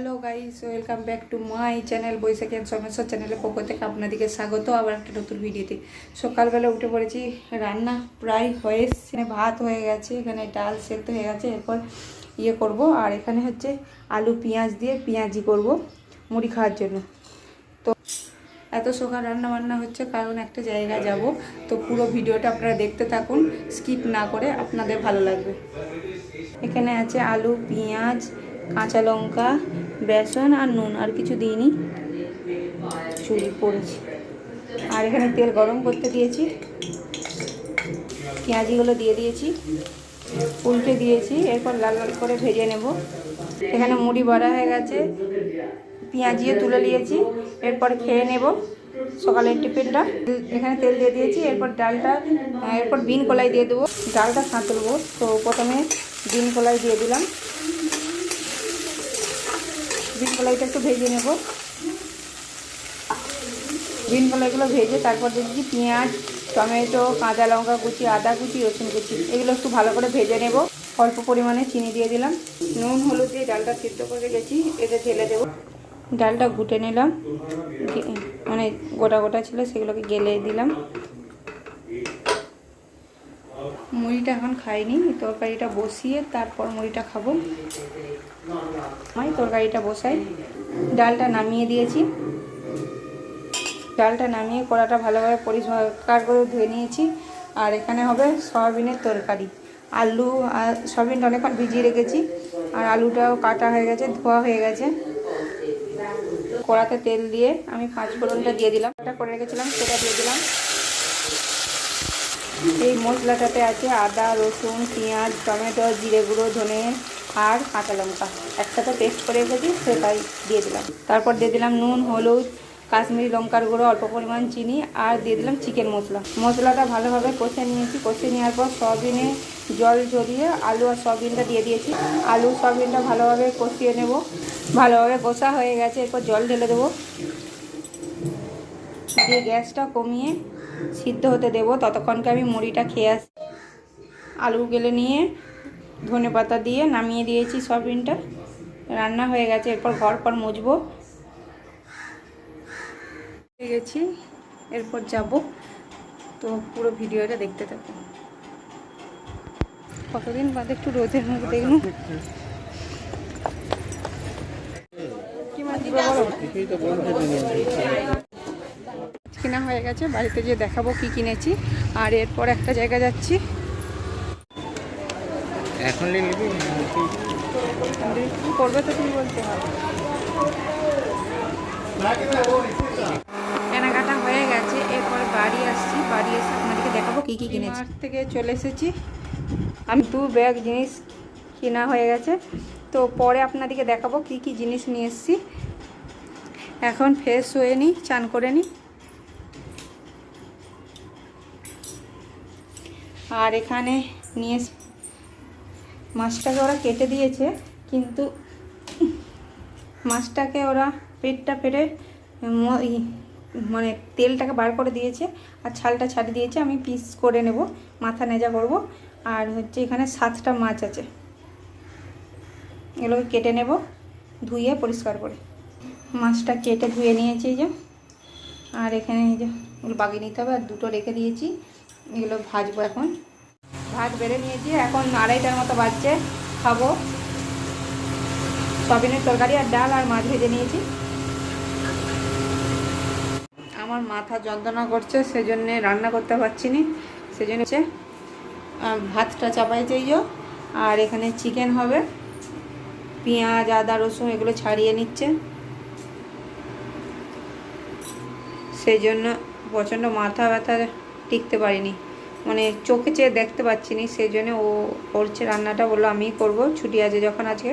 Hello guys welcome back to my channel Baishakhi and সমস্যা চ্যানেলের পক্ষ থেকে আপনাদেরকে স্বাগত। আবার একটা নতুন ভিডিওতে। সকালবেলা উঠে পড়েছি, রান্না প্রায় হয়ে এখানে ভাত হয়ে গেছে, এখানে ডাল সেদ্ধ হয়ে গেছে, এরপর ইয়ে করব। আর এখানে হচ্ছে আলু, পেঁয়াজ দিয়ে পেঁয়াজি করব মুড়ি খাওয়ার জন্য। তো এত সকাল রান্না বান্না হচ্ছে, কারণ একটা জায়গায় যাব। তো পুরো ভিডিওটা আপনারা দেখতে থাকুন, স্কিপ না করে আপনাদের ভালো লাগবে। এখানে আছে আলু, পেঁয়াজ, কাঁচা লঙ্কা বেসন আর নুন, আর কিছু দিইনি। চুরি পড়েছি। আর এখানে তেল গরম করতে দিয়েছি। পেঁয়াজিগুলো দিয়ে দিয়েছি। উল্টে দিয়েছি। এরপর লাল লাল করে ভেজে নেব। এখানে মুড়ি বড়া হয়ে গেছে। পেঁয়াজিও তুলে নিয়েছি। এরপর খেয়ে নেব সকালের টিফিনটা। এখানে তেল দিয়ে দিয়েছি। এরপর ডালটা, এরপর বিন কলাই দিয়ে দেবো। ডালটা সাঁতলবো। তো প্রথমে বিন কলাই দিয়ে দিলাম। বিন কলাইটা একটু ভেজে নেব। বিন কলাইগুলো ভেজে তারপর দিচ্ছি পেঁয়াজ, টমেটো, কাঁচা লঙ্কা কুচি, আদা কুচি, রসুন কুচি। এগুলো একটু ভালো করে ভেজে নেব। অল্প পরিমাণে চিনি দিয়ে দিলাম। নুন, হলুদ দিয়ে ডালটা সিদ্ধ করে গেছি এতে ঢেলে দেবো। ডালটা ঘুটে নিলাম। মানে গোটা গোটা ছিল, সেগুলোকে গেলে দিলাম। মুড়িটা এখন খাইনি তরকারিটা বসিয়ে তারপর মুড়িটা খাব। আমি তরকারিটা বসাই। ডালটা নামিয়ে দিয়েছি। ডালটা নামিয়ে কড়াটা ভালোভাবে পরিষ্কার করে ধুয়ে নিয়েছি। আর এখানে হবে সয়াবিনের তরকারি। আলু আর সয়াবিনটা অনেকক্ষণ ভিজিয়ে রেখেছি। আর আলুটাও কাটা হয়ে গেছে, ধোয়া হয়ে গেছে। কড়াতে তেল দিয়ে আমি পাঁচ ফোড়নটা দিয়ে দিলাম। ওটা করে রেখেছিলাম, সেটা দিয়ে দিলাম। এই মশলাটাতে আছে আদা, রসুন, পেঁয়াজ, টমেটো, জিরে গুঁড়ো, ধনে আর কাঁচা লঙ্কা। একসাথে পেস্ট করে রেখেছি সেটাই দিয়ে দিলাম। তারপর দিয়ে দিলাম নুন, হলুদ, কাশ্মীরি লঙ্কার গুঁড়ো, অল্প পরিমাণ চিনি, আর দিয়ে দিলাম চিকেন মশলা। মশলাটা ভালোভাবে কষে নিয়েছি। কষে নেওয়ার পর সয়াবিনে জল ঝরিয়ে আলু আর সয়াবিনটা দিয়ে দিয়েছি। আলু, সয়াবিনটা ভালোভাবে কষিয়ে নেব। ভালোভাবে কষা হয়ে গেছে, এরপর জল ঢেলে দেবো। দিয়ে গ্যাসটা কমিয়ে সিদ্ধ হতে দেবো। ততক্ষণকে আমি মুড়িটা খেয়ে আসি আলু গেলে নিয়ে ধনে পাতা দিয়ে নামিয়ে দিয়েছি সয়াবিনটা। রান্না হয়ে গেছে এরপর ঘর পর মুছবো। হয়ে গেছি এরপর যাব। তো পুরো ভিডিওটা দেখতে থাকো। কতদিন বাদে একটু রোদের মুখ দেখুন কি বলো? কেনা হয়ে গেছে বাড়িতে গিয়ে দেখাবো কি কিনেছি। আর এরপর একটা জায়গা যাচ্ছি। এখন নিবি? কি করবে তো তুমি বলতে হবে। কেনাকাটা হয়ে গেছে এরপর বাড়ি আসছি। বাড়ি এসে আপনাদেরকে দেখাবো কি কি কিনেছি। থেকে চলে এসেছি। আমি দু ব্যাগ জিনিস কেনা হয়ে গেছে। তো পরে আপনাদেরকে দেখাবো কি কি জিনিস নিয়ে এসেছি। এখন ফ্রেশ হয়ে নিই চান করে নিই আর এখানে নিয়ে মাছটাকে ওরা কেটে দিয়েছে, কিন্তু মাছটাকে ওরা পেটটা ফেটে মানে তেলটাকে বার করে দিয়েছে আর ছালটা ছাড়িয়ে দিয়েছে। আমি পিস করে নেব, মাথা নেজা করব। আর হচ্ছে এখানে সাতটা মাছ আছে। এগুলোকে কেটে নেব, ধুয়ে পরিষ্কার করে। মাছটা কেটে ধুয়ে নিয়েছি যে। আর এখানে এই যে এগুলো বাগিয়ে নিতে হবে, আর দুটো রেখে দিয়েছি। এগুলো ভাজবো এখন। ভাত বেড়ে নিয়েছি, এখন আড়াইটার মতো বাজছে, খাব। সবিনের তরকারি আর ডাল আর মাছ ভেজে নিয়েছি। আমার মাথা যন্ত্রণা করছে, সেজন্যে রান্না করতে পারছি না। সেজন্য হচ্ছে ভাতটা চাপাই চাইও আর এখানে চিকেন হবে। পেঁয়াজ, আদা, রসুন এগুলো ছাড়িয়ে নিচ্ছে। সেই জন্য প্রচণ্ড মাথা ব্যথা টিকতে পারিনি। মানে চোখে চেয়ে দেখতে পাচ্ছি না সেই জন্য ও করছে রান্নাটা বলল আমিই করব ছুটি আছে যখন আজকে।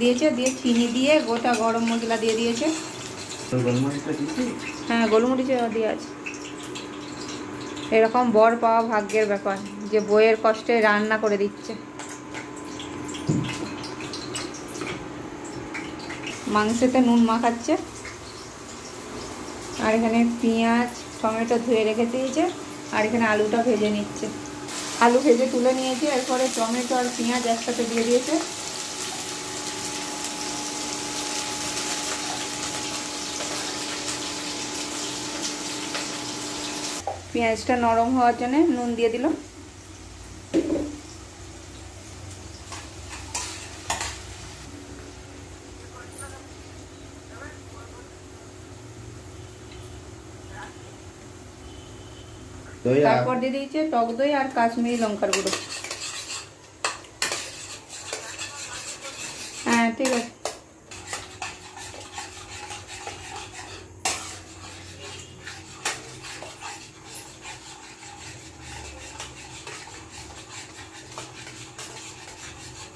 দিয়েছে দিয়ে চিনি দিয়ে গোটা গরম মশলা দিয়ে দিয়েছে। হ্যাঁ গোলমরিচ দিয়ে আছে। এরকম বর পাওয়া ভাগ্যের ব্যাপার যে বইয়ের কষ্টে রান্না করে দিচ্ছে। মাংসেতে নুন মাখাচ্ছে। আর এখানে পেঁয়াজ, টমেটো ধুয়ে রেখে দিয়েছে আর এখানে আলুটা ভেজে নিচ্ছে। আলু ভেজে তুলে নিয়েছি, এরপরে টমেটো আর পেঁয়াজ একসাথে দিয়ে দিয়েছে। পেঁয়াজটা নরম হওয়ার জন্য নুন দিয়ে দিল তারপর দিয়ে দিয়েছে টক দই আর কাশ্মীরি লঙ্কার গুঁড়ো। হ্যাঁ ঠিক আছে।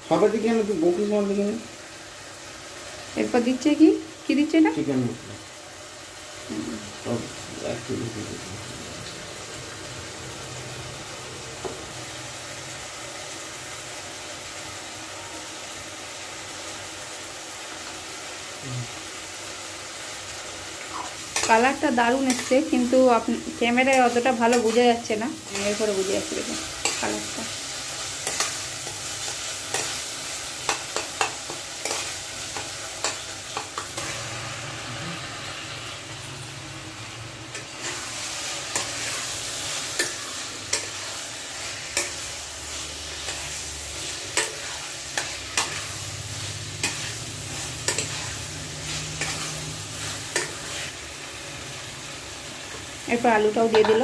সবার দিকে আমি বুকিং করে দিকে এরপর দিচ্ছে কি? কি দিচ্ছে এটা? চিকেন মশলা। কালারটা দারুণ এসছে, কিন্তু আপনি ক্যামেরায় অতটা ভালো বোঝা যাচ্ছে না। এরপরে বুঝে যাচ্ছে দেখুন কালারটা। এরপর আলুটাও দিয়ে দিল।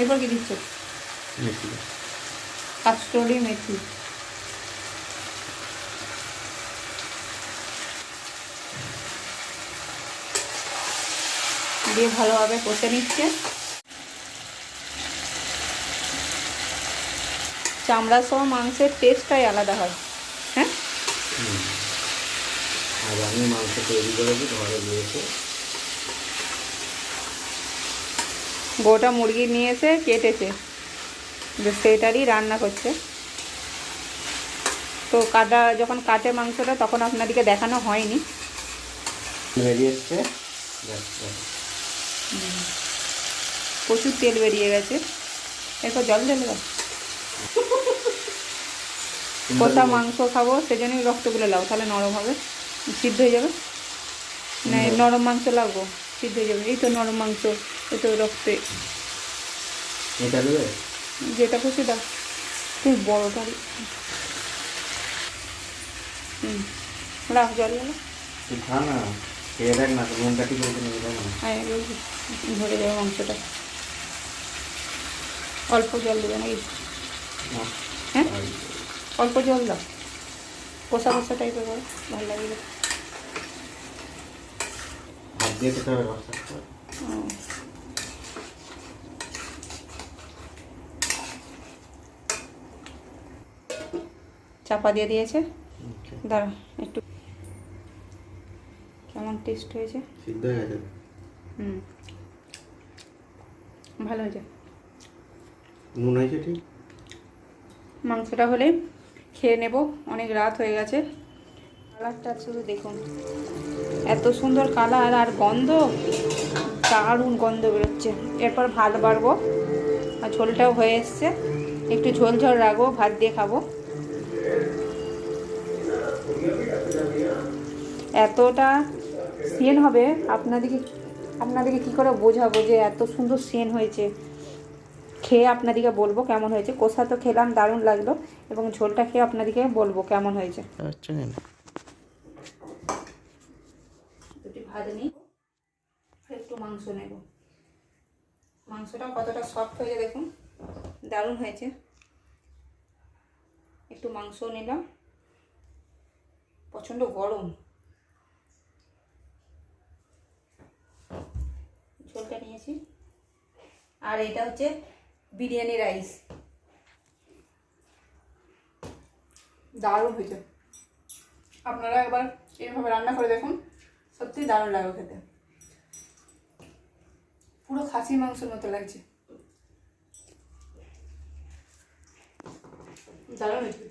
এরপর কি দিচ্ছে? কাস্টরি মেথি। দিয়ে ভালোভাবে কষে নিচ্ছে। চামড়া সহ মাংসের টেস্টটাই আলাদা হ্যাঁ। আর আমি মাংস তৈরি করেছি ঘরে দিয়েছে গোটা মুরগি নিয়ে এসে কেটেছে। সেটারই রান্না করছে। তো কাটা যখন কাটে মাংসটা তখন আপনাদেরকে দেখানো হয়নি। বেরিয়ে এসছে। প্রচুর তেল বেরিয়ে গেছে। এরপর জল ঢেলে দাও। কষা মাংস খাব সেজন্যই রক্তগুলো লাও তাহলে নরম হবে। সিদ্ধ হয়ে যাবে? না নরম মাংস লাগবো সিদ্ধ হয়ে যাবে। এই তো নরম মাংস এই তো রক্তে। যেটা খুশি দাও। খুব বড়টা হুম রাখ জল খা না। খেয়ে দেখ না নুনটা ঠিক বলতে নিয়ে যাও হ্যাঁ ধরে যাবে মাংসটা। অল্প জল দেবে নাকি? হ্যাঁ? অল্প জল দাও। কষা কষা টাইপের ভালো লাগবে। দিয়ে খেতে হবে। চাপা দিয়ে দিয়েছে? দাঁড়া একটু। কেমন টেস্ট হয়েছে? সিদ্ধ হয়ে গেছে। হুম। ভালো হয়েছে? নুন হয়েছে ঠিক? মাংসটা হলে খেয়ে নেব অনেক রাত হয়ে গেছে। কালারটা শুধু দেখুন। এত সুন্দর কালার আর গন্ধ, দারুণ গন্ধ বেরোচ্ছে। এরপর ভাত বাড়বো, আর ঝোলটাও হয়ে এসছে। একটু ঝোল ঝোল রাখব, ভাত দিয়ে খাব। এতটা সেন হবে, আপনাদেরকে আপনাদেরকে কী করে বোঝাবো যে এত সুন্দর সেন হয়েছে? খেয়ে আপনাদেরকে বলব কেমন হয়েছে। কষা তো খেলাম, দারুণ লাগল, এবং ঝোলটা খেয়ে আপনাদেরকে বলব কেমন হয়েছে। আর একটু মাংস নেব। মাংসটা কতটা সফট হয়েছে দেখুন, দারুণ হয়েছে। একটু মাংস নিলাম। প্রচণ্ড গরম। ঝোলটা নিয়েছি। আর এটা হচ্ছে বিরিয়ানি রাইস। দারুণ হয়েছে। আপনারা একবার এইভাবে রান্না করে দেখুন। সত্যি দারুণ লাগবে খেতে। পুরো খাসি মাংসের মতো লাগছে। দারুণ হয়েছে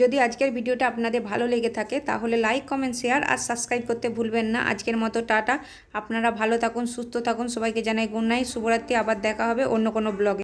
যদি আজকের ভিডিওটা আপনাদের ভালো লেগে থাকে, তাহলে লাইক কমেন্ট শেয়ার আর সাবস্ক্রাইব করতে ভুলবেন না। আজকের মতো টাটা। আপনারা ভালো থাকুন, সুস্থ থাকুন। সবাইকে জানাই গুড নাইট শুভরাত্রি। আবার দেখা হবে অন্য কোনো ব্লগে